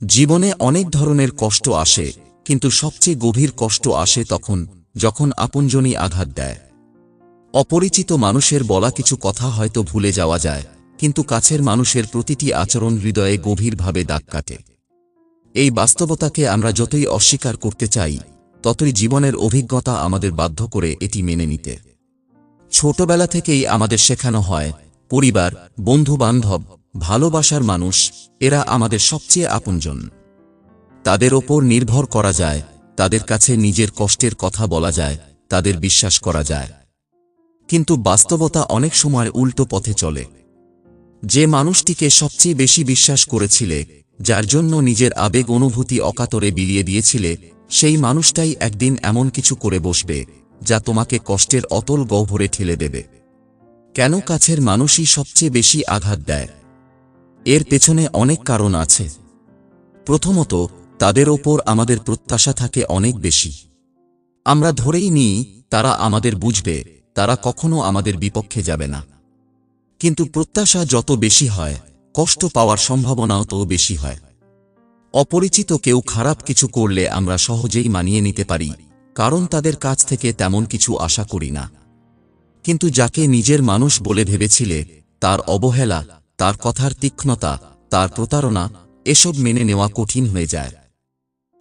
জীবনে অনেক ধরনের কষ্ট আসে, কিন্তু সবচেয়ে গভীর কষ্ট আসে তখন, যখন আপনজনই আঘাত দেয়। অপরিচিত মানুষের বলা কিছু কথা হয়তো ভুলে যাওয়া যায়, কিন্তু কাছের মানুষের প্রতিটি আচরণ হৃদয়ে গভীরভাবে দাগ কাটে। এই বাস্তবতাকে আমরা যতই অস্বীকার করতে চাই, ততই জীবনের অভিজ্ঞতা আমাদের বাধ্য করে এটি মেনে নিতে। ছোটবেলা থেকেই আমাদের শেখানো হয়, পরিবার বন্ধু বান্ধব ভালোবাসার মানুষ এরা আমাদের সবচেয়ে আপনজন। তাদের ওপর নির্ভর করা যায়, তাদের কাছে নিজের কষ্টের কথা বলা যায়, তাদের বিশ্বাস করা যায়। কিন্তু বাস্তবতা অনেক সময় উল্টো পথে চলে। যে মানুষটিকে সবচেয়ে বেশি বিশ্বাস করেছিলে, যার জন্য নিজের আবেগ অনুভূতি অকাতরে বিলিয়ে দিয়েছিলে, সেই মানুষটাই একদিন এমন কিছু করে বসবে, যা তোমাকে কষ্টের অতল গহ্বরে ঠেলে দেবে। কেন কাছের মানুষই সবচেয়ে বেশি আঘাত দেয়? এর পেছনে অনেক কারণ আছে। প্রথমত, তাদের ওপর আমাদের প্রত্যাশা থাকে অনেক বেশি। আমরা ধরেই নিই, তারা আমাদের বুঝবে, তারা কখনো আমাদের বিপক্ষে যাবে না। কিন্তু প্রত্যাশা যত বেশি হয়, কষ্ট পাওয়ার সম্ভাবনাও তো বেশি হয়। অপরিচিত কেউ খারাপ কিছু করলে আমরা সহজেই মানিয়ে নিতে পারি, কারণ তাদের কাছ থেকে তেমন কিছু আশা করি না। কিন্তু যাকে নিজের মানুষ বলে ভেবেছিলে, তার অবহেলা তার কথার তীক্ষ্ণতা, তার প্রতারণা, এসব মেনে নেওয়া কঠিন হয়ে যায়।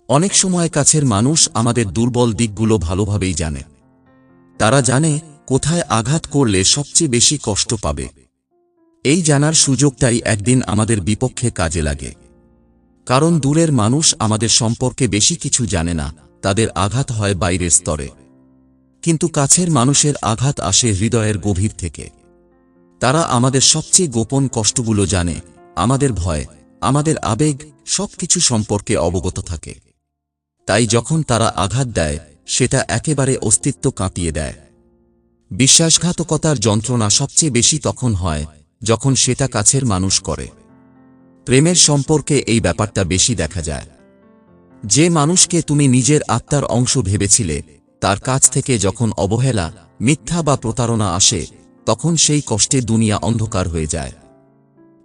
অনেক সময় কাছের মানুষ আমাদের দুর্বল দিকগুলো ভালোভাবেই জানে। তারা জানে কোথায় আঘাত করলে সবচেয়ে বেশি কষ্ট পাবে। এই জানার সুযোগটাই একদিন আমাদের বিপক্ষে কাজে লাগে। কারণ দূরের মানুষ আমাদের সম্পর্কে বেশি কিছু জানে না, তাদের আঘাত হয় বাইরের স্তরে। কিন্তু কাছের মানুষের আঘাত আসে হৃদয়ের গভীর থেকে। তারা আমাদের সবচেয়ে গোপন কষ্টগুলো জানে, আমাদের ভয়, আমাদের আবেগ, সবকিছু সম্পর্কে অবগত থাকে। তাই যখন তারা আঘাত দেয়, সেটা একেবারে অস্তিত্ব কাঁপিয়ে দেয়। বিশ্বাসঘাতকতার যন্ত্রণা সবচেয়ে বেশি তখন হয়, যখন সেটা কাছের মানুষ করে। প্রেমের সম্পর্কে এই ব্যাপারটা বেশি দেখা যায়। যে মানুষকে তুমি নিজের আত্মার অংশ ভেবেছিলে, তার কাছ থেকে যখন অবহেলা, মিথ্যা বা প্রতারণা আসে তখন সেই কষ্টে দুনিয়া অন্ধকার হয়ে যায়।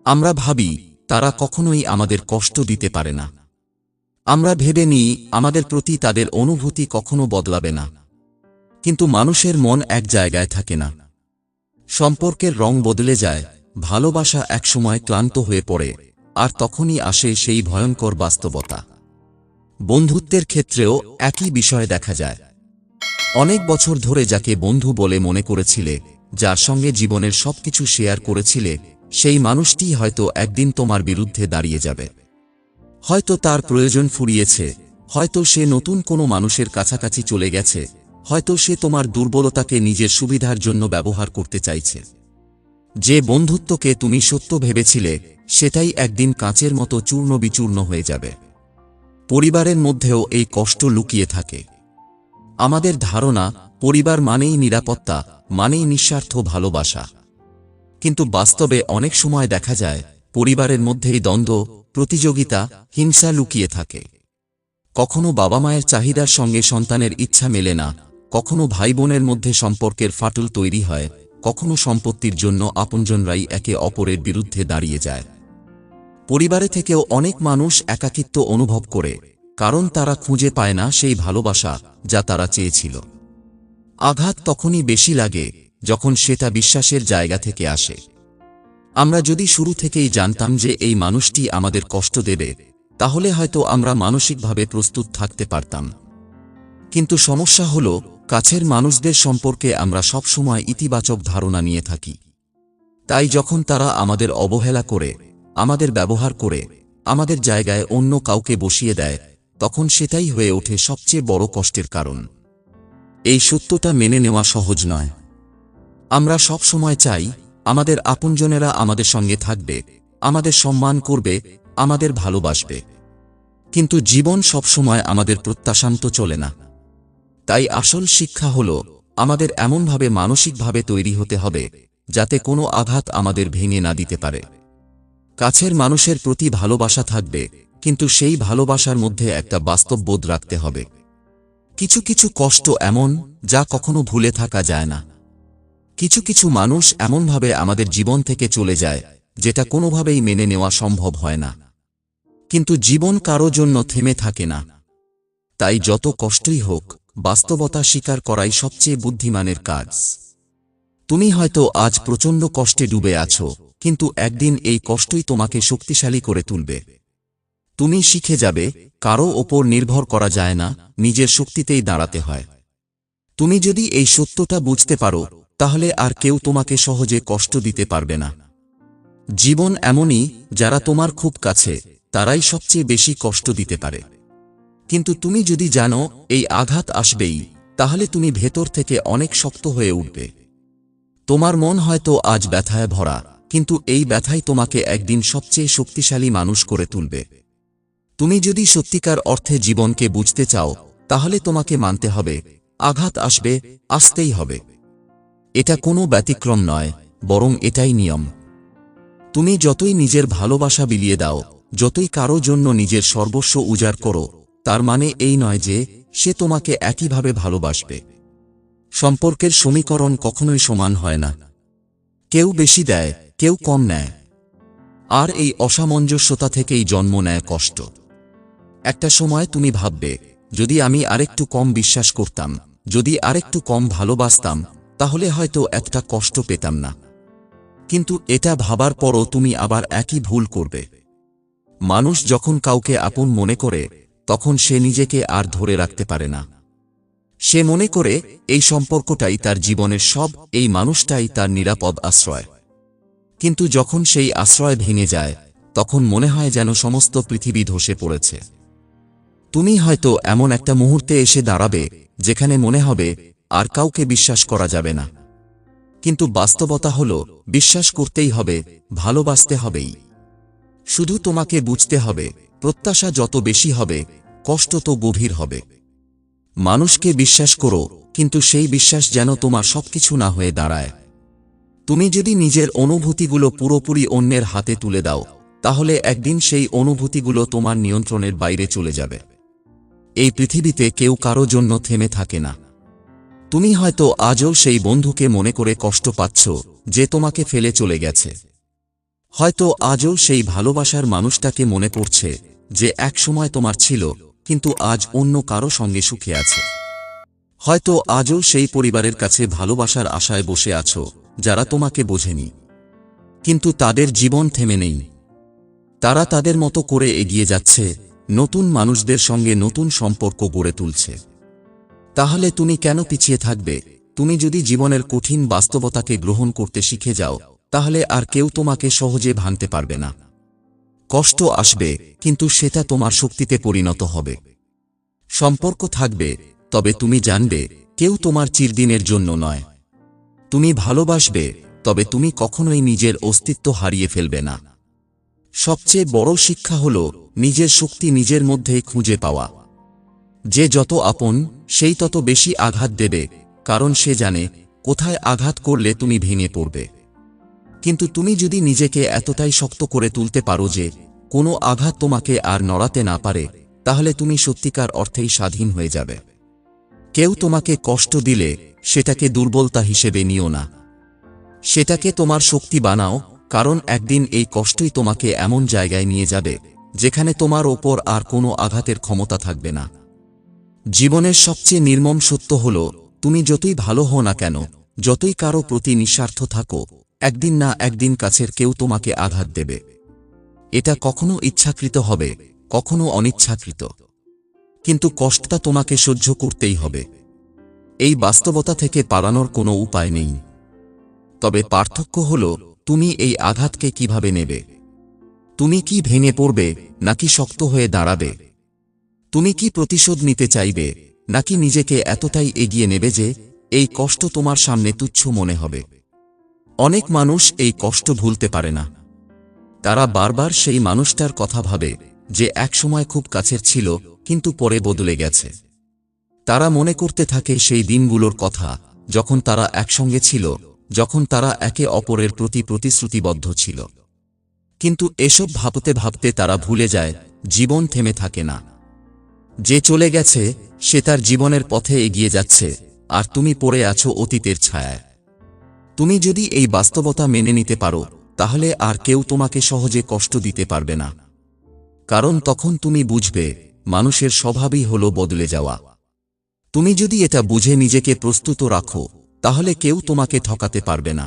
আমরা ভাবি, তারা কখনোই আমাদের কষ্ট দিতে পারে না। আমরা ভেবে নিই, আমাদের প্রতি তাদের অনুভূতি কখনো বদলাবে না। কিন্তু মানুষের মন এক জায়গায় থাকে না। সম্পর্কের রং বদলে যায়, ভালোবাসা একসময় ক্লান্ত হয়ে পড়ে, আর তখনই আসে সেই ভয়ঙ্কর বাস্তবতা। বন্ধুত্বের ক্ষেত্রেও একই বিষয় দেখা যায়। অনেক বছর ধরে যাকে বন্ধু বলে মনে করেছিলে যার সঙ্গে জীবনের সবকিছু শেয়ার করেছিলে, সেই মানুষটি হয়তো একদিন তোমার বিরুদ্ধে দাঁড়িয়ে যাবে। হয়তো তার প্রয়োজন ফুরিয়েছে, হয়তো সে নতুন কোনো মানুষের কাছাকাছি চলে গেছে, হয়তো সে তোমার দুর্বলতাকে নিজের সুবিধার জন্য ব্যবহার করতে চাইছে। যে বন্ধুত্বকে তুমি সত্য ভেবেছিলে, সেটাই একদিন কাঁচের মতো চূর্ণ বিচূর্ণ হয়ে যাবে। পরিবারের মধ্যেও এই কষ্ট লুকিয়ে থাকে। আমাদের ধারণা পরিবার মানেই নিরাপত্তা, মানেই নিঃস্বার্থ ভালোবাসা। কিন্তু বাস্তবে অনেক সময় দেখা যায়, পরিবারের মধ্যেই দ্বন্দ্ব, প্রতিযোগিতা, হিংসা লুকিয়ে থাকে। কখনো বাবা মায়ের চাহিদার সঙ্গে সন্তানের ইচ্ছা মেলে না, কখনো ভাই বোনের মধ্যে সম্পর্কের ফাটল তৈরি হয়, কখনো সম্পত্তির জন্য আপনজনরাই একে অপরের বিরুদ্ধে দাঁড়িয়ে যায়। পরিবারে থেকেও অনেক মানুষ একাকিত্ব অনুভব করে, কারণ তারা খুঁজে পায় না সেই ভালোবাসা যা তারা চেয়েছিল। আঘাত তখনই বেশি লাগে, যখন সেটা বিশ্বাসের জায়গা থেকে আসে। আমরা যদি শুরু থেকেই জানতাম যে এই মানুষটি আমাদের কষ্ট দেবে, তাহলে হয়তো আমরা মানসিকভাবে প্রস্তুত থাকতে পারতাম। কিন্তু সমস্যা হল, কাছের মানুষদের সম্পর্কে আমরা সবসময় ইতিবাচক ধারণা নিয়ে থাকি। তাই যখন তারা আমাদের অবহেলা করে, আমাদের ব্যবহার করে, আমাদের জায়গায় অন্য কাউকে বসিয়ে দেয়, তখন সেটাই হয়ে ওঠে সবচেয়ে বড় কষ্টের কারণ। এই সত্যটা মেনে নেওয়া সহজ নয়। আমরা সব সময় চাই, আমাদের আপনজনেরা আমাদের সঙ্গে থাকবে, আমাদের সম্মান করবে, আমাদের ভালোবাসবে। কিন্তু জীবন সবসময় আমাদের প্রত্যাশান্ত চলে না। তাই আসল শিক্ষা হল, আমাদের এমনভাবে মানসিকভাবে তৈরি হতে হবে, যাতে কোনো আঘাত আমাদের ভেঙে না দিতে পারে। কাছের মানুষের প্রতি ভালোবাসা থাকবে, কিন্তু সেই ভালোবাসার মধ্যে একটা বাস্তব বোধ রাখতে হবে। কিছু কিছু কষ্ট এমন যা কখনো ভুলে থাকা যায় না। কিছু কিছু মানুষ এমনভাবে আমাদের জীবন থেকে চলে যায়, যেটা কোনোভাবেই মেনে নেওয়া সম্ভব হয় না। কিন্তু জীবন কারও জন্য থেমে থাকে না। তাই যত কষ্টই হোক, বাস্তবতা স্বীকার করাই সবচেয়ে বুদ্ধিমানের কাজ। তুমি হয়তো আজ প্রচণ্ড কষ্টে ডুবে আছো, কিন্তু একদিন এই কষ্টই তোমাকে শক্তিশালী করে তুলবে। তুমি শিখে যাবে, কারও ওপর নির্ভর করা যায় না, নিজের শক্তিতেই দাঁড়াতে হয়। তুমি যদি এই সত্যটা বুঝতে পারো, তাহলে আর কেউ তোমাকে সহজে কষ্ট দিতে পারবে না। জীবন এমনই, যারা তোমার খুব কাছে, তারাই সবচেয়ে বেশি কষ্ট দিতে পারে। কিন্তু তুমি যদি জানো, এই আঘাত আসবেই, তাহলে তুমি ভেতর থেকে অনেক শক্ত হয়ে উঠবে। তোমার মন হয়তো আজ ব্যথায় ভরা, কিন্তু এই ব্যথাই তোমাকে একদিন সবচেয়ে শক্তিশালী মানুষ করে তুলবে। তুমি যদি সত্যিকার অর্থে জীবনকে বুঝতে চাও, তাহলে তোমাকে মানতে হবে। আঘাত আসবে, আসতেই হবে। এটা কোনো ব্যতিক্রম নয়, বরং এটাই নিয়ম। তুমি যতই নিজের ভালোবাসা বিলিয়ে দাও, যতই কারও জন্য নিজের সর্বস্ব উজাড় করো, তার মানে এই নয় যে, সে তোমাকে একইভাবে ভালোবাসবে। সম্পর্কের সমীকরণ কখনোই সমান হয় না। কেউ বেশি দেয়, কেউ কম নেয়। আর এই অসামঞ্জস্যতা থেকেই জন্ম নেয় কষ্ট। একটা সময় তুমি ভাববে, যদি আমি আরেকটু কম বিশ্বাস করতাম, যদি আরেকটু কম ভালোবাসতাম, তাহলে হয়তো একটা কষ্ট পেতাম না। কিন্তু এটা ভাবার পরও তুমি আবার একই ভুল করবে। মানুষ যখন কাউকে আপন মনে করে, তখন সে নিজেকে আর ধরে রাখতে পারে না। সে মনে করে, এই সম্পর্কটাই তার জীবনের সব, এই মানুষটাই তার নিরাপদ আশ্রয়। কিন্তু যখন সেই আশ্রয় ভেঙে যায়, তখন মনে হয় যেন সমস্ত পৃথিবী ধসে পড়েছে। তুমি হয়তো এমন একটা মুহূর্তে এসে দাঁড়াবে, যেখানে মনে হবে আর কাউকে বিশ্বাস করা যাবে না। কিন্তু বাস্তবতা হল, বিশ্বাস করতেই হবে, ভালোবাসতে হবেই। শুধু তোমাকে বুঝতে হবে, প্রত্যাশা যত বেশি হবে, কষ্ট তো গভীর হবে। মানুষকে বিশ্বাস করো, কিন্তু সেই বিশ্বাস যেন তোমার সবকিছু না হয়ে দাঁড়ায়। তুমি যদি নিজের অনুভূতিগুলো পুরোপুরি অন্যের হাতে তুলে দাও, তাহলে একদিন সেই অনুভূতিগুলো তোমার নিয়ন্ত্রণের বাইরে চলে যাবে। এই পৃথিবীতে কেউ কারও জন্য থেমে থাকে না। তুমি হয়তো আজও সেই বন্ধুকে মনে করে কষ্ট পাচ্ছ যে তোমাকে ফেলে চলে গেছে। হয়তো আজও সেই ভালোবাসার মানুষটাকে মনে পড়ছে যে একসময় তোমার ছিল, কিন্তু আজ অন্য কারও সঙ্গে সুখে আছে। হয়তো আজও সেই পরিবারের কাছে ভালোবাসার আশায় বসে আছো, যারা তোমাকে বোঝেনি। কিন্তু তাদের জীবন থেমে নেই। তারা তাদের মতো করে এগিয়ে যাচ্ছে নতুন মানুষদের সঙ্গে নতুন সম্পর্ক গড়ে তুলছে। তাহলে তুমি কেন পিছিয়ে থাকবে? তুমি যদি জীবনের কঠিন বাস্তবতাকে গ্রহণ করতে শিখে যাও, তাহলে আর কেউ তোমাকে সহজে ভাঙতে পারবে না। কষ্ট আসবে, কিন্তু সেটা তোমার শক্তিতে পরিণত হবে। সম্পর্ক থাকবে, তবে তুমি জানবে, কেউ তোমার চিরদিনের জন্য নয়। তুমি ভালোবাসবে, তবে তুমি কখনোই নিজের অস্তিত্ব হারিয়ে ফেলবে না। সবচেয়ে বড় শিক্ষা হল নিজের শক্তি নিজের মধ্যেই খুঁজে পাওয়া। যে যত আপন, সেই তত বেশি আঘাত দেবে, কারণ সে জানে কোথায় আঘাত করলে তুমি ভেঙে পড়বে। কিন্তু তুমি যদি নিজেকে এতটাই শক্ত করে তুলতে পারো যে কোনো আঘাত তোমাকে আর নড়াতে না পারে, তাহলে তুমি সত্যিকার অর্থেই স্বাধীন হয়ে যাবে। কেউ তোমাকে কষ্ট দিলে সেটাকে দুর্বলতা হিসেবে নিও না। সেটাকে তোমার শক্তি বানাও কারণ একদিন এই কষ্টই তোমাকে এমন জায়গায় নিয়ে যাবে, যেখানে তোমার ওপর আর কোনো আঘাতের ক্ষমতা থাকবে না। জীবনের সবচেয়ে নির্মম সত্য হল, তুমি যতই ভালো হও না কেন, যতই কারও প্রতি নিঃস্বার্থ থাকো, একদিন না একদিন কাছের কেউ তোমাকে আঘাত দেবে। এটা কখনো ইচ্ছাকৃত হবে, কখনো অনিচ্ছাকৃত। কিন্তু কষ্টটা তোমাকে সহ্য করতেই হবে। এই বাস্তবতা থেকে পালানোর কোনো উপায় নেই। তবে পার্থক্য হল তুমি এই আঘাতকে কীভাবে নেবে? তুমি কি ভেঙে পড়বে, নাকি শক্ত হয়ে দাঁড়াবে? তুমি কি প্রতিশোধ নিতে চাইবে, নাকি নিজেকে এতটাই এগিয়ে নেবে যে, এই কষ্ট তোমার সামনে তুচ্ছ মনে হবে? অনেক মানুষ এই কষ্ট ভুলতে পারে না। তারা বারবার সেই মানুষটার কথা ভাবে, যে একসময় খুব কাছের ছিল, কিন্তু পরে বদলে গেছে। তারা মনে করতে থাকে সেই দিনগুলোর কথা, যখন তারা একসঙ্গে ছিল যখন তারা একে অপরের প্রতি প্রতিশ্রুতিবদ্ধ ছিল। কিন্তু এসব ভাবতে ভাবতে তারা ভুলে যায়, জীবন থেমে থাকে না। যে চলে গেছে, সে তার জীবনের পথে এগিয়ে যাচ্ছে, আর তুমি পড়ে আছো অতীতের ছায়ায়। তুমি যদি এই বাস্তবতা মেনে নিতে পারো, তাহলে আর কেউ তোমাকে সহজে কষ্ট দিতে পারবে না। কারণ তখন তুমি বুঝবে, মানুষের স্বভাবই হল বদলে যাওয়া। তুমি যদি এটা বুঝে নিজেকে প্রস্তুত রাখো তাহলে কেউ তোমাকে ঠকাতে পারবে না।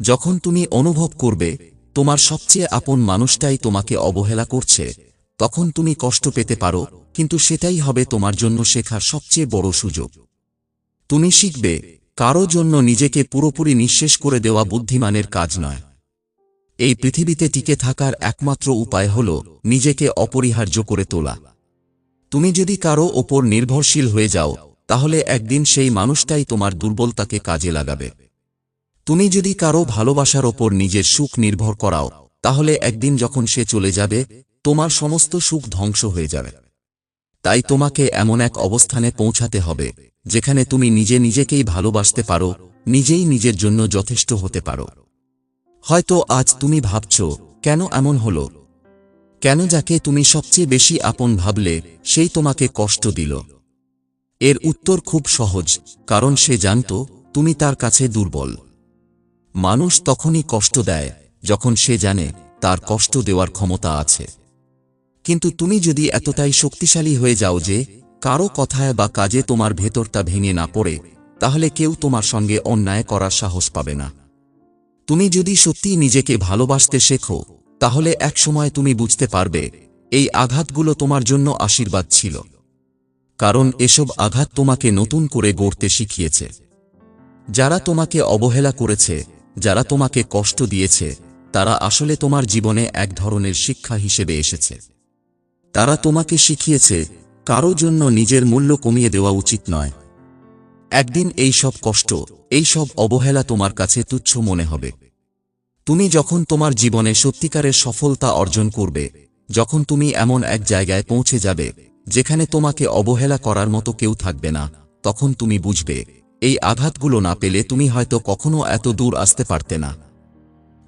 যখন তুমি অনুভব করবে, তোমার সবচেয়ে আপন মানুষটাই তোমাকে অবহেলা করছে, তখন তুমি কষ্ট পেতে পারো, কিন্তু সেটাই হবে তোমার জন্য শেখার সবচেয়ে বড় সুযোগ। তুমি শিখবে, কারও জন্য নিজেকে পুরোপুরি নিঃশেষ করে দেওয়া বুদ্ধিমানের কাজ নয়। এই পৃথিবীতে টিকে থাকার একমাত্র উপায় হল নিজেকে অপরিহার্য করে তোলা। তুমি যদি কারও ওপর নির্ভরশীল হয়ে যাও তাহলে একদিন সেই মানুষটাই তোমার দুর্বলতাকে কাজে লাগাবে। তুমি যদি কারও ভালোবাসার ওপর নিজের সুখ নির্ভর করাও, তাহলে একদিন যখন সে চলে যাবে, তোমার সমস্ত সুখ ধ্বংস হয়ে যাবে। তাই তোমাকে এমন এক অবস্থানে পৌঁছাতে হবে, যেখানে তুমি নিজে নিজেকেই ভালোবাসতে পারো, নিজেই নিজের জন্য যথেষ্ট হতে পারো। হয়তো আজ তুমি ভাবছ, কেন এমন হলো? কেন যাকে তুমি সবচেয়ে বেশি আপন ভাবলে, সেই তোমাকে কষ্ট দিল? এর উত্তর খুব সহজ, কারণ সে জানত, তুমি তার কাছে দুর্বল। মানুষ তখনই কষ্ট দেয়, যখন সে জানে তার কষ্ট দেওয়ার ক্ষমতা আছে। কিন্তু তুমি যদি এতটাই শক্তিশালী হয়ে যাও যে কারও কথায় বা কাজে তোমার ভেতরটা ভেঙে না পড়ে, তাহলে কেউ তোমার সঙ্গে অন্যায় করার সাহস পাবে না। তুমি যদি সত্যি নিজেকে ভালোবাসতে শেখো, তাহলে একসময় তুমি বুঝতে পারবে, এই আঘাতগুলো তোমার জন্য আশীর্বাদ ছিল। কারণ এসব আঘাত তোমাকে নতুন করে গড়তে শিখিয়েছে। যারা তোমাকে অবহেলা করেছে, যারা তোমাকে কষ্ট দিয়েছে, তারা আসলে তোমার জীবনে এক ধরনের শিক্ষা হিসেবে এসেছে। তারা তোমাকে শিখিয়েছে, কারও জন্য নিজের মূল্য কমিয়ে দেওয়া উচিত নয়। একদিন এই সব কষ্ট, এই সব অবহেলা তোমার কাছে তুচ্ছ মনে হবে। তুমি যখন তোমার জীবনে সত্যিকারের সফলতা অর্জন করবে, যখন তুমি এমন এক জায়গায় পৌঁছে যাবে যেখানে তোমাকে অবহেলা করার মতো কেউ থাকবে না, তখন তুমি বুঝবে, এই আঘাতগুলো না পেলে তুমি হয়তো কখনো এত দূর আসতে পারতে না।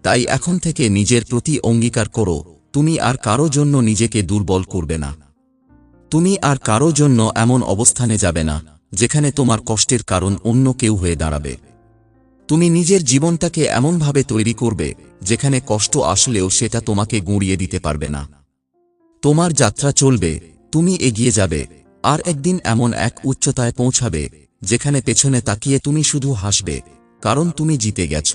তাই এখন থেকে নিজের প্রতি অঙ্গীকার করো, তুমি আর কারও জন্য নিজেকে দুর্বল করবে না। তুমি আর কারও জন্য এমন অবস্থানে যাবে না, যেখানে তোমার কষ্টের কারণ অন্য কেউ হয়ে দাঁড়াবে। তুমি নিজের জীবনটাকে এমনভাবে তৈরি করবে, যেখানে কষ্ট আসলেও সেটা তোমাকে গুঁড়িয়ে দিতে পারবে না। তোমার যাত্রা চলবে তুমি এগিয়ে যাবে, আর একদিন এমন এক উচ্চতায় পৌঁছাবে, যেখানে পেছনে তাকিয়ে তুমি শুধু হাসবে, কারণ তুমি জিতে গেছ।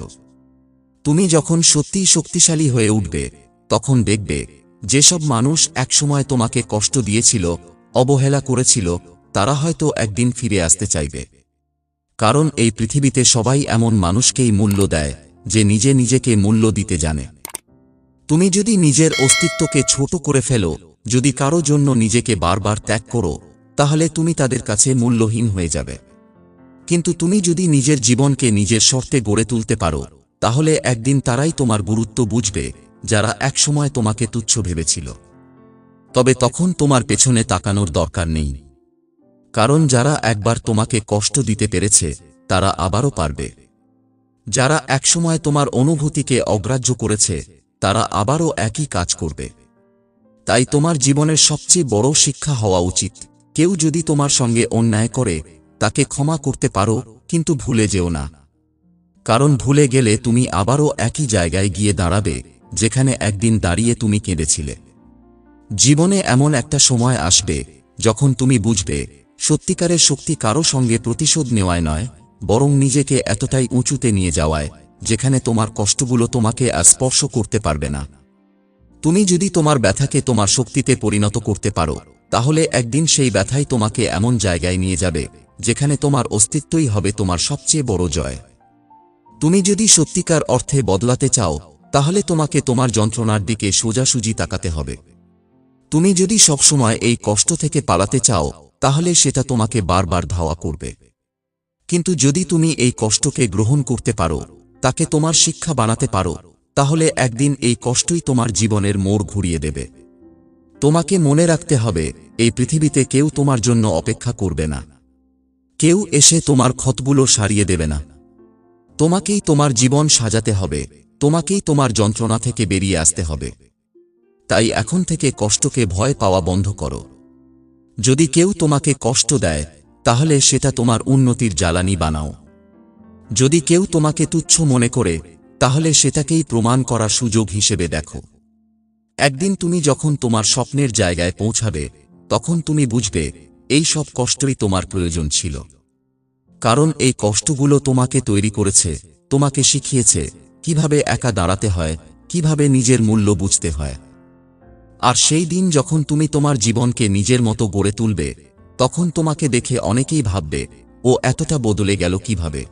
তুমি যখন সত্যিই শক্তিশালী হয়ে উঠবে, তখন দেখবে, যেসব মানুষ একসময় তোমাকে কষ্ট দিয়েছিল, অবহেলা করেছিল, তারা হয়তো একদিন ফিরে আসতে চাইবে। কারণ এই পৃথিবীতে সবাই এমন মানুষকেই মূল্য দেয়, যে নিজে নিজেকে মূল্য দিতে জানে। তুমি যদি নিজের অস্তিত্বকে ছোট করে ফেলো যদি কারও জন্য নিজেকে বারবার ত্যাগ করো, তাহলে তুমি তাদের কাছে মূল্যহীন হয়ে যাবে। কিন্তু তুমি যদি নিজের জীবনকে নিজের শর্তে গড়ে তুলতে পারো, তাহলে একদিন তারাই তোমার গুরুত্ব বুঝবে, যারা একসময় তোমাকে তুচ্ছ ভেবেছিল। তবে তখন তোমার পেছনে তাকানোর দরকার নেই। কারণ যারা একবার তোমাকে কষ্ট দিতে পেরেছে, তারা আবারও পারবে। যারা একসময় তোমার অনুভূতিকে অগ্রাহ্য করেছে, তারা আবারও একই কাজ করবে। তাই তোমার জীবনের সবচেয়ে বড় শিক্ষা হওয়া উচিত। কেউ যদি তোমার সঙ্গে অন্যায় করে, তাকে ক্ষমা করতে পারো, কিন্তু ভুলে যেও না। কারণ ভুলে গেলে তুমি আবারও একই জায়গায় গিয়ে দাঁড়াবে, যেখানে একদিন দাঁড়িয়ে তুমি কেঁদেছিলে। জীবনে এমন একটা সময় আসবে, যখন তুমি বুঝবে, সত্যিকারের শক্তি কারও সঙ্গে প্রতিশোধ নেওয়ায় নয়, বরং নিজেকে এতটাই উঁচুতে নিয়ে যাওয়ায়, যেখানে তোমার কষ্টগুলো তোমাকে আর স্পর্শ করতে পারবে না। তুমি যদি তোমার ব্যথাকে তোমার শক্তিতে পরিণত করতে পারো, তাহলে একদিন সেই ব্যথাই তোমাকে এমন জায়গায় নিয়ে যাবে, যেখানে তোমার অস্তিত্বই হবে তোমার সবচেয়ে বড় জয়। তুমি যদি সত্যিকার অর্থে বদলাতে চাও, তাহলে তোমাকে তোমার যন্ত্রণার দিকে সোজাসুজি তাকাতে হবে। তুমি যদি সবসময় এই কষ্ট থেকে পালাতে চাও, তাহলে সেটা তোমাকে বারবার ধাওয়া করবে। কিন্তু যদি তুমি এই কষ্টকে গ্রহণ করতে পারো, তাকে তোমার শিক্ষা বানাতে পারো তাহলে একদিন এই কষ্টই তোমার জীবনের মোড় ঘুরিয়ে দেবে। তোমাকে মনে রাখতে হবে, এই পৃথিবীতে কেউ তোমার জন্য অপেক্ষা করবে না। কেউ এসে তোমার ক্ষতগুলো সারিয়ে দেবে না। তোমাকেই তোমার জীবন সাজাতে হবে, তোমাকেই তোমার যন্ত্রণা থেকে বেরিয়ে আসতে হবে। তাই এখন থেকে কষ্টকে ভয় পাওয়া বন্ধ করো। যদি কেউ তোমাকে কষ্ট দেয়, তাহলে সেটা তোমার উন্নতির জ্বালানি বানাও। যদি কেউ তোমাকে তুচ্ছ মনে করে তাহলে সেটাকেই প্রমাণ করার সুযোগ হিসেবে দেখো। একদিন তুমি যখন তোমার স্বপ্নের জায়গায় পৌঁছাবে, তখন তুমি বুঝবে, এই সব কষ্টই তোমার প্রয়োজন ছিল। কারণ এই কষ্টগুলো তোমাকে তৈরি করেছে, তোমাকে শিখিয়েছে, কীভাবে একা দাঁড়াতে হয়, কীভাবে নিজের মূল্য বুঝতে হয়। আর সেই দিন যখন তুমি তোমার জীবনকে নিজের মতো গড়ে তুলবে, তখন তোমাকে দেখে অনেকেই ভাববে, ও এতটা বদলে গেল কীভাবে?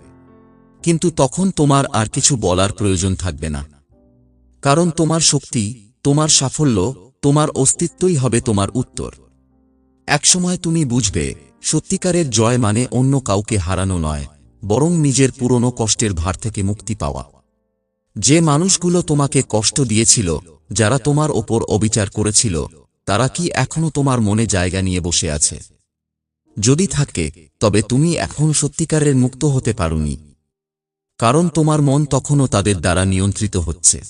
কিন্তু তখন তোমার আর কিছু বলার প্রয়োজন থাকবে না। কারণ তোমার শক্তি, তোমার সাফল্য, তোমার অস্তিত্বই হবে তোমার উত্তর। একসময় তুমি বুঝবে, সত্যিকারের জয় মানে অন্য কাউকে হারানো নয়, বরং নিজের পুরনো কষ্টের ভার থেকে মুক্তি পাওয়া। যে মানুষগুলো তোমাকে কষ্ট দিয়েছিল, যারা তোমার ওপর অবিচার করেছিল, তারা কি এখনও তোমার মনে জায়গা নিয়ে বসে আছে? যদি থাকে, তবে তুমি এখন সত্যিকারের মুক্ত হতে পারোনি। কারণ তোমার মন তখনও তাদের দ্বারা নিয়ন্ত্রিত হচ্ছে।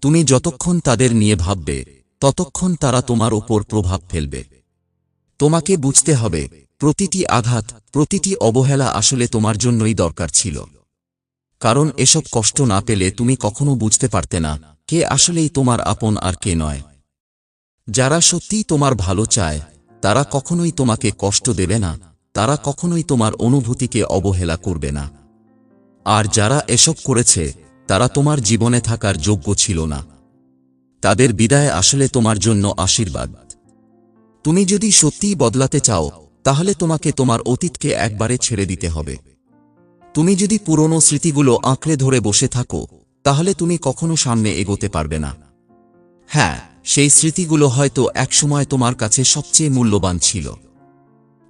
তুমি যতক্ষণ তাদের নিয়ে ভাববে, ততক্ষণ তারা তোমার ওপর প্রভাব ফেলবে। তোমাকে বুঝতে হবে, প্রতিটি আঘাত, প্রতিটি অবহেলা আসলে তোমার জন্যই দরকার ছিল। কারণ এসব কষ্ট না পেলে তুমি কখনো বুঝতে পারতে না, কে আসলেই তোমার আপন আর কে নয়। যারা সত্যিই তোমার ভালো চায়, তারা কখনোই তোমাকে কষ্ট দেবে না, তারা কখনোই তোমার অনুভূতিকে অবহেলা করবে না। আর যারা এসব করেছে, তারা তোমার জীবনে থাকার যোগ্য ছিল না। তাদের বিদায় আসলে তোমার জন্য আশীর্বাদ। তুমি যদি সত্যিই বদলাতে চাও, তাহলে তোমাকে তোমার অতীতকে একবারে ছেড়ে দিতে হবে। তুমি যদি পুরনো স্মৃতিগুলো আঁকড়ে ধরে বসে থাকো, তাহলে তুমি কখনো সামনে এগোতে পারবে না। হ্যাঁ সেই স্মৃতিগুলো হয়তো একসময় তোমার কাছে সবচেয়ে মূল্যবান ছিল।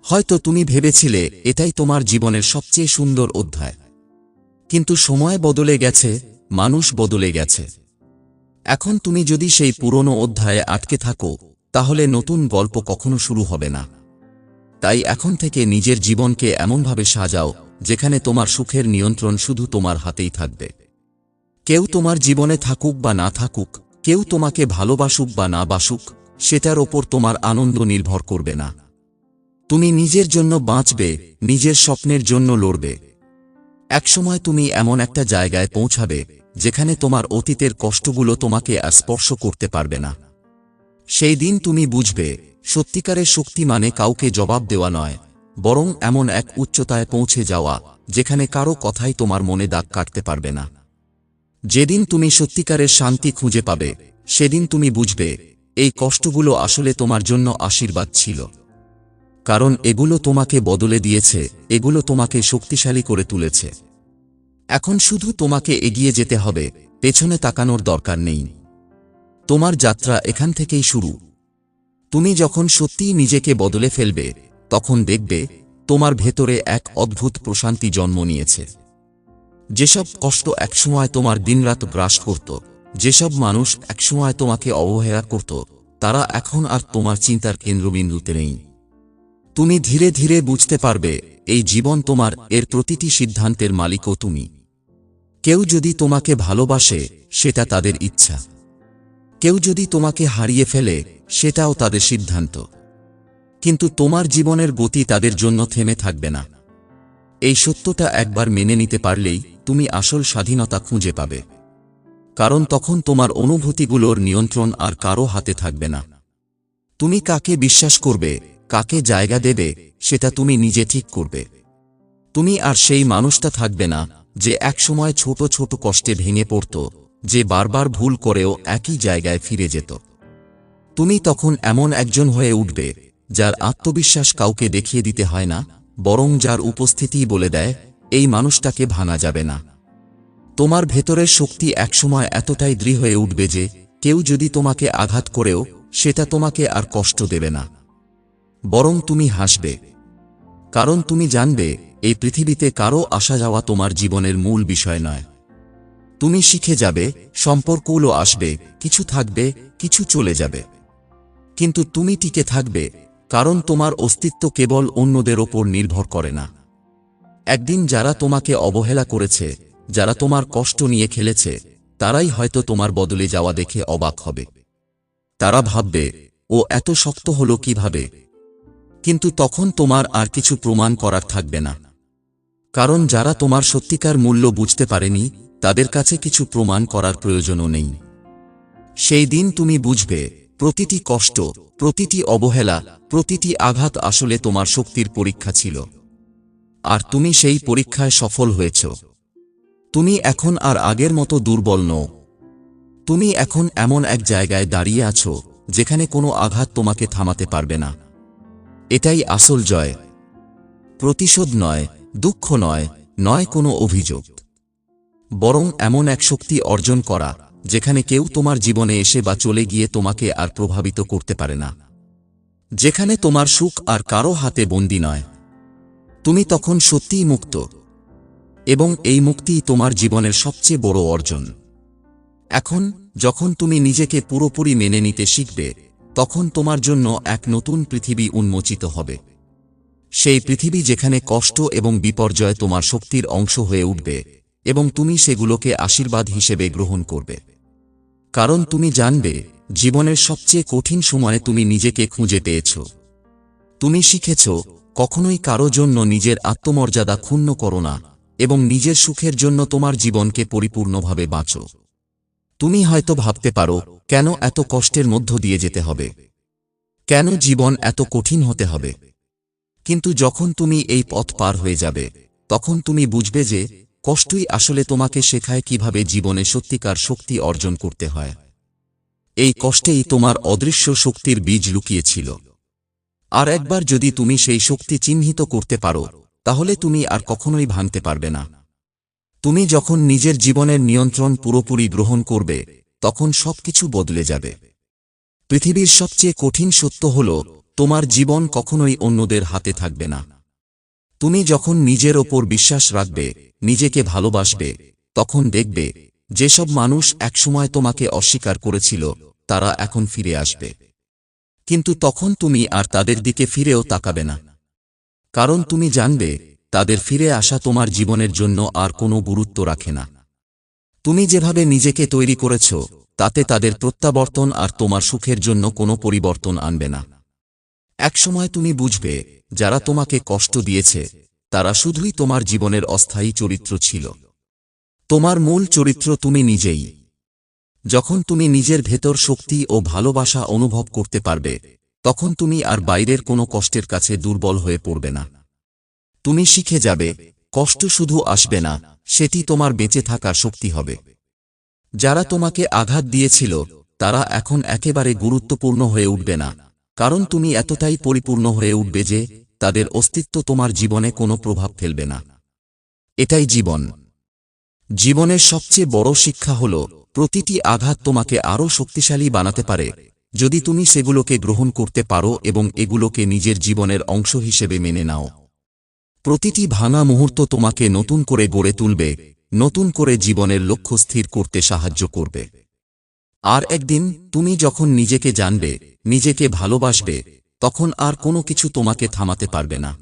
হয়তো তুমি ভেবেছিলে, এটাই তোমার জীবনের সবচেয়ে সুন্দর অধ্যায়। কিন্তু সময় বদলে গেছে, মানুষ বদলে গেছে। এখন তুমি যদি সেই পুরনো অধ্যায়ে আটকে থাকো, তাহলে নতুন গল্প কখনো শুরু হবে না। তাই এখন থেকে নিজের জীবনকে এমনভাবে সাজাও, যেখানে তোমার সুখের নিয়ন্ত্রণ শুধু তোমার হাতেই থাকবে। কেউ তোমার জীবনে থাকুক বা না থাকুক, কেউ তোমাকে ভালোবাসুক বা না বাসুক, সেটার ওপর তোমার আনন্দ নির্ভর করবে না। তুমি নিজের জন্য বাঁচবে, নিজের স্বপ্নের জন্য লড়বে। একসময় তুমি এমন একটা জায়গায় পৌঁছাবে, যেখানে তোমার অতীতের কষ্টগুলো তোমাকে আর স্পর্শ করতে পারবে না। সেই দিন তুমি বুঝবে, সত্যিকারের শক্তি মানে কাউকে জবাব দেওয়া নয়, বরং এমন এক উচ্চতায় পৌঁছে যাওয়া, যেখানে কারও কথাই তোমার মনে দাগ কাটতে পারবে না। যেদিন তুমি সত্যিকারের শান্তি খুঁজে পাবে, সেদিন তুমি বুঝবে, এই কষ্টগুলো আসলে তোমার জন্য আশীর্বাদ ছিল। কারণ এগুলো তোমাকে বদলে দিয়েছে, এগুলো তোমাকে শক্তিশালী করে তুলেছে। এখন শুধু তোমাকে এগিয়ে যেতে হবে, পেছনে তাকানোর দরকার নেই। তোমার যাত্রা এখান থেকেই শুরু। তুমি যখন সত্যিই নিজেকে বদলে ফেলবে, তখন দেখবে, তোমার ভেতরে এক অদ্ভুত প্রশান্তি জন্ম নিয়েছে। যেসব কষ্ট একসময় তোমার দিনরাত গ্রাস করত, যেসব মানুষ একসময় তোমাকে অবহেলা করত, তারা এখন আর তোমার চিন্তার কেন্দ্রবিন্দুতে নেই। তুমি ধীরে ধীরে বুঝতে পারবে, এই জীবন তোমার এর প্রতিটি সিদ্ধান্তের মালিকও তুমি। কেউ যদি তোমাকে ভালোবাসে, সেটা তাদের ইচ্ছা। কেউ যদি তোমাকে হারিয়ে ফেলে, সেটাও তাদের সিদ্ধান্ত। কিন্তু তোমার জীবনের গতি তাদের জন্য থেমে থাকবে না। এই সত্যটা একবার মেনে নিতে পারলেই তুমি আসল স্বাধীনতা খুঁজে পাবে। কারণ তখন তোমার অনুভূতিগুলোর নিয়ন্ত্রণ আর কারও হাতে থাকবে না। তুমি কাকে বিশ্বাস করবে কাকে জায়গা দেবে, সেটা তুমি নিজে ঠিক করবে। তুমি আর সেই মানুষটা থাকবে না, যে একসময় ছোট ছোট কষ্টে ভেঙে পড়ত, যে বারবার ভুল করেও একই জায়গায় ফিরে যেত। তুমি তখন এমন একজন হয়ে উঠবে, যার আত্মবিশ্বাস কাউকে দেখিয়ে দিতে হয় না, বরং যার উপস্থিতিই বলে দেয়, এই মানুষটাকে ভাঙা যাবে না। তোমার ভেতরের শক্তি একসময় এতটাই দৃঢ় হয়ে উঠবে যে, কেউ যদি তোমাকে আঘাত করেও, সেটা তোমাকে আর কষ্ট দেবে না। বরং তুমি হাসবে। কারণ তুমি জানবে, এই পৃথিবীতে কারও আসা যাওয়া তোমার জীবনের মূল বিষয় নয়। তুমি শিখে যাবে, সম্পর্কগুলো আসবে, কিছু থাকবে, কিছু চলে যাবে। কিন্তু তুমি টিকে থাকবে, কারণ তোমার অস্তিত্ব কেবল অন্যদের ওপর নির্ভর করে না। একদিন যারা তোমাকে অবহেলা করেছে, যারা তোমার কষ্ট নিয়ে খেলেছে, তারাই হয়তো তোমার বদলে যাওয়া দেখে অবাক হবে। তারা ভাববে, ও এত শক্ত হলো কীভাবে? কিন্তু তখন তোমার আর কিছু প্রমাণ করার থাকবে না। কারণ যারা তোমার সত্যিকার মূল্য বুঝতে পারেনি, তাদের কাছে কিছু প্রমাণ করার প্রয়োজনও নেই। সেই দিন তুমি বুঝবে, প্রতিটি কষ্ট, প্রতিটি অবহেলা, প্রতিটি আঘাত আসলে তোমার শক্তির পরীক্ষা ছিল। আর তুমি সেই পরীক্ষায় সফল হয়েছ। তুমি এখন আর আগের মতো দুর্বল নও। তুমি এখন এমন এক জায়গায় দাঁড়িয়ে আছো, যেখানে কোনো আঘাত তোমাকে থামাতে পারবে না। এটাই আসল জয়। প্রতিশোধ নয়, দুঃখ নয় নয় কোনো অভিযোগ। বরং এমন এক শক্তি অর্জন করা, যেখানে কেউ তোমার জীবনে এসে বা চলে গিয়ে তোমাকে আর প্রভাবিত করতে পারে না। যেখানে তোমার সুখ আর কারও হাতে বন্দি নয়। তুমি তখন সত্যিই মুক্ত। এবং এই মুক্তিই তোমার জীবনের সবচেয়ে বড় অর্জন। এখন, যখন তুমি নিজেকে পুরোপুরি মেনে নিতে শিখবে তখন তোমার জন্য এক নতুন পৃথিবী উন্মোচিত হবে। সেই পৃথিবী যেখানে কষ্ট এবং বিপর্যয় তোমার শক্তির অংশ হয়ে উঠবে এবং তুমি সেগুলোকে আশীর্বাদ হিসেবে গ্রহণ করবে। কারণ তুমি জানবে, জীবনের সবচেয়ে কঠিন সময়ে তুমি নিজেকে খুঁজে পেয়েছ। তুমি শিখেছ, কখনোই কারও জন্য নিজের আত্মমর্যাদা ক্ষুণ্ণ করো না এবং নিজের সুখের জন্য তোমার জীবনকে পরিপূর্ণভাবে বাঁচো। তুমি হয়তো ভাবতে পারো, কেন এত কষ্টের মধ্য দিয়ে যেতে হবে? কেন জীবন এত কঠিন হতে হবে? কিন্তু যখন তুমি এই পথ পার হয়ে যাবে, তখন তুমি বুঝবে যে, কষ্টই আসলে তোমাকে শেখায় কীভাবে জীবনে সত্যিকার শক্তি অর্জন করতে হয়। এই কষ্টেই তোমার অদৃশ্য শক্তির বীজ লুকিয়েছিল। আর একবার যদি তুমি সেই শক্তি চিহ্নিত করতে পারো, তাহলে তুমি আর কখনোই ভাঙতে পারবে না। তুমি যখন নিজের জীবনের নিয়ন্ত্রণ পুরোপুরি গ্রহণ করবে, তখন সবকিছু বদলে যাবে। পৃথিবীর সবচেয়ে কঠিন সত্য হল, তোমার জীবন কখনোই অন্যদের হাতে থাকবে না। তুমি যখন নিজের ওপর বিশ্বাস রাখবে, নিজেকে ভালোবাসবে, তখন দেখবে, যেসব মানুষ একসময় তোমাকে অস্বীকার করেছিল, তারা এখন ফিরে আসবে। কিন্তু তখন তুমি আর তাদের দিকে ফিরেও তাকাবে না। কারণ তুমি জানবে তাদের ফিরে আসা তোমার জীবনের জন্য আর কোনো গুরুত্ব রাখে না। তুমি যেভাবে নিজেকে তৈরি করেছ, তাতে তাদের প্রত্যাবর্তন আর তোমার সুখের জন্য কোনো পরিবর্তন আনবে না। একসময় তুমি বুঝবে, যারা তোমাকে কষ্ট দিয়েছে, তারা শুধুই তোমার জীবনের অস্থায়ী চরিত্র ছিল। তোমার মূল চরিত্র তুমি নিজেই। যখন তুমি নিজের ভেতর শক্তি ও ভালোবাসা অনুভব করতে পারবে, তখন তুমি আর বাইরের কোনো কষ্টের কাছে দুর্বল হয়ে পড়বে না। তুমি শিখে যাবে, কষ্ট শুধু আসবে না, সেটি তোমার বেঁচে থাকার শক্তি হবে। যারা তোমাকে আঘাত দিয়েছিল, তারা এখন একেবারে গুরুত্বপূর্ণ হয়ে উঠবে না, কারণ তুমি এতটাই পরিপূর্ণ হয়ে উঠবে যে, তাদের অস্তিত্ব তোমার জীবনে কোনো প্রভাব ফেলবে না। এটাই জীবন। জীবনের সবচেয়ে বড় শিক্ষা হল, প্রতিটি আঘাত তোমাকে আরও শক্তিশালী বানাতে পারে, যদি তুমি সেগুলোকে গ্রহণ করতে পারো এবং এগুলোকে নিজের জীবনের অংশ হিসেবে মেনে নাও। প্রতিটি ভাঙা মুহূর্ত তোমাকে নতুন করে গড়ে তুলবে, নতুন করে জীবনের লক্ষ্য স্থির করতে সাহায্য করবে। আর একদিন তুমি যখন নিজেকে জানবে, নিজেকে ভালোবাসবে, তখন আর কোনো কিছু তোমাকে থামাতে পারবে না।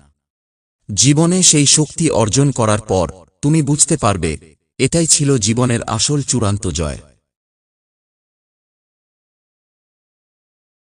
জীবনে সেই শক্তি অর্জন করার পর তুমি বুঝতে পারবে, এটাই ছিল জীবনের আসল চূড়ান্ত জয়।